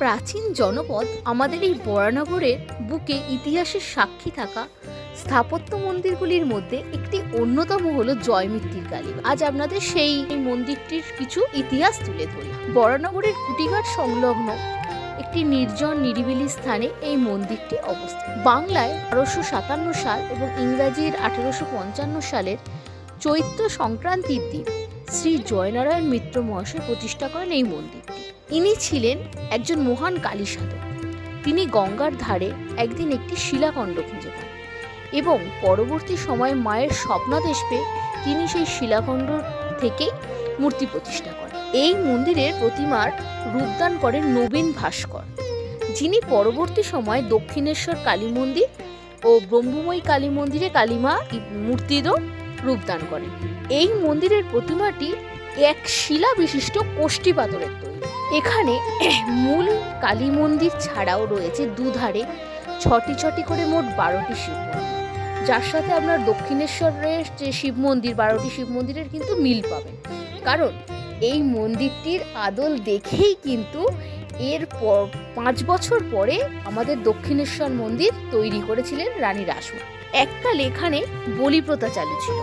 প্রাচীন জনপদ আমাদের এই বরানগরের বুকে ইতিহাসের সাক্ষী থাকা স্থাপত্য মন্দিরগুলির মধ্যে একটি অন্যতম হলো জয়মিত্তির কালী। আজ আপনাদের সেই মন্দিরটির কিছু ইতিহাস তুলে ধরি। বরানগরের কুটিঘাট সংলগ্ন একটি নির্জন নিরিবিলি স্থানে এই মন্দিরটি অবস্থিত। বাংলায় বারোশো সাতান্ন সাল এবং ইংরাজির আঠেরোশো পঞ্চান্ন সালের চৈত্র সংক্রান্তির দিন শ্রী জয়নারায়ণ মিত্র মহাশয় প্রতিষ্ঠা করেন এই মন্দিরটি। ইনি ছিলেন একজন মহান কালী সাধক। তিনি গঙ্গার ধারে একদিন একটি শিলাখণ্ড খুঁজে পান এবং পরবর্তী সময়ে মায়ের স্বপ্নাদেশ পেয়ে তিনি সেই শিলাখণ্ড থেকেই মূর্তি প্রতিষ্ঠা করেন। এই মন্দিরের প্রতিমার রূপদান করেন নবীন ভাস্কর, যিনি পরবর্তী সময়ে দক্ষিণেশ্বর কালী মন্দির ও ব্রহ্মময়ী কালী মন্দিরে কালীমা মূর্তিরও রূপদান করেন। এই মন্দিরের প্রতিমাটি এক শিলা বিশিষ্ট কোষ্ঠী পাথরের তৈরি। এখানে মূল কালী মন্দির ছাড়াও রয়েছে দুধারে ছটি ছটি করে মোট বারোটি শিব মন্দির। যার সাথে আপনার দক্ষিণেশ্বরের যে শিব মন্দির, বারোটি শিব মন্দিরের কিন্তু মিল পাবেন। কারণ এই মন্দিরটির আদল দেখেই কিন্তু এর পাঁচ বছর পরে আমাদের দক্ষিণেশ্বর মন্দির তৈরি করেছিলেন রানী রাসমণি এককাল এখানে বলিপ্রথা চালু ছিল।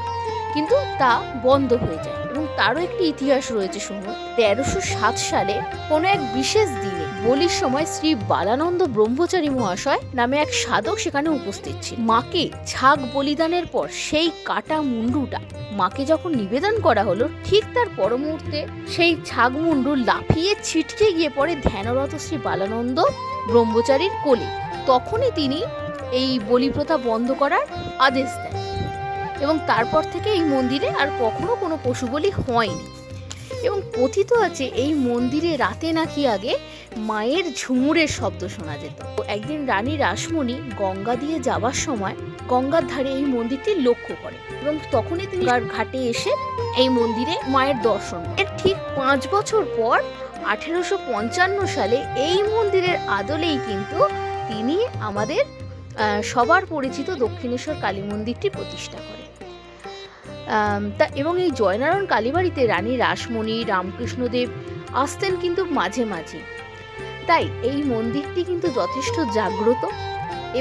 কিন্তু তা বন্ধ হয়ে যায়। এবং তারও একটি ইতিহাস রয়েছে শুনুন তেরোশো সাত সালে কোনো এক বিশেষ দিনে বলির সময় শ্রী বালানন্দ ব্রহ্মচারী মহাশয় নামে এক সাধক সেখানে উপস্থিত ছিল মাকে ছাগ বলিদানের পর সেই কাটা মুন্ডুটা মাকে যখন নিবেদন করা হলো, ঠিক তার পর মুহূর্তে সেই ছাগ মুন্ডু লাফিয়ে ছিটকে গিয়ে পড়ে ধ্যানরত শ্রী বালানন্দ ব্রহ্মচারীর কোলে। তখনই তিনি এই বলি প্রথা বন্ধ করার আদেশ দেন। এবং তারপর থেকে এই মন্দিরে আর কখনো কোনো পশু বলি হয়নি। এবং কথিত আছে এই মন্দিরে রাতে নাকি আগে মায়ের ঝুমুরের শব্দ শোনা যেত। একদিন রানী রাসমণি গঙ্গা দিয়ে যাবার সময় গঙ্গার ধারে এই মন্দিরটি লক্ষ্য করে এবং তখনই তিনি ঘাটে এসে এই মন্দিরে মায়ের দর্শন এর ঠিক পাঁচ বছর পর আঠেরোশো পঞ্চান্ন সালে এই মন্দিরের আদলেই কিন্তু তিনি আমাদের সবার পরিচিত দক্ষিণেশ্বর কালী মন্দিরটি প্রতিষ্ঠা করেন। তা এবং এই জয়নারায়ণ কালীবাড়িতে রানী রাসমণি, রামকৃষ্ণদেব আসতেন কিন্তু মাঝে মাঝে। তাই এই মন্দিরটি কিন্তু যথেষ্ট জাগ্রত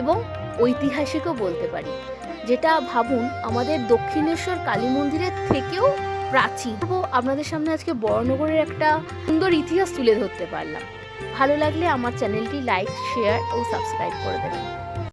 এবং ঐতিহাসিকও বলতে পারি, যেটা ভাবুন আমাদের দক্ষিণেশ্বর কালী মন্দিরের থেকেও প্রাচীন। আপনাদের সামনে আজকে বড়নগরের একটা সুন্দর ইতিহাস তুলে ধরতে পারলাম। ভালো লাগলে আমার চ্যানেলটি লাইক, শেয়ার ও সাবস্ক্রাইব করে দেবেন।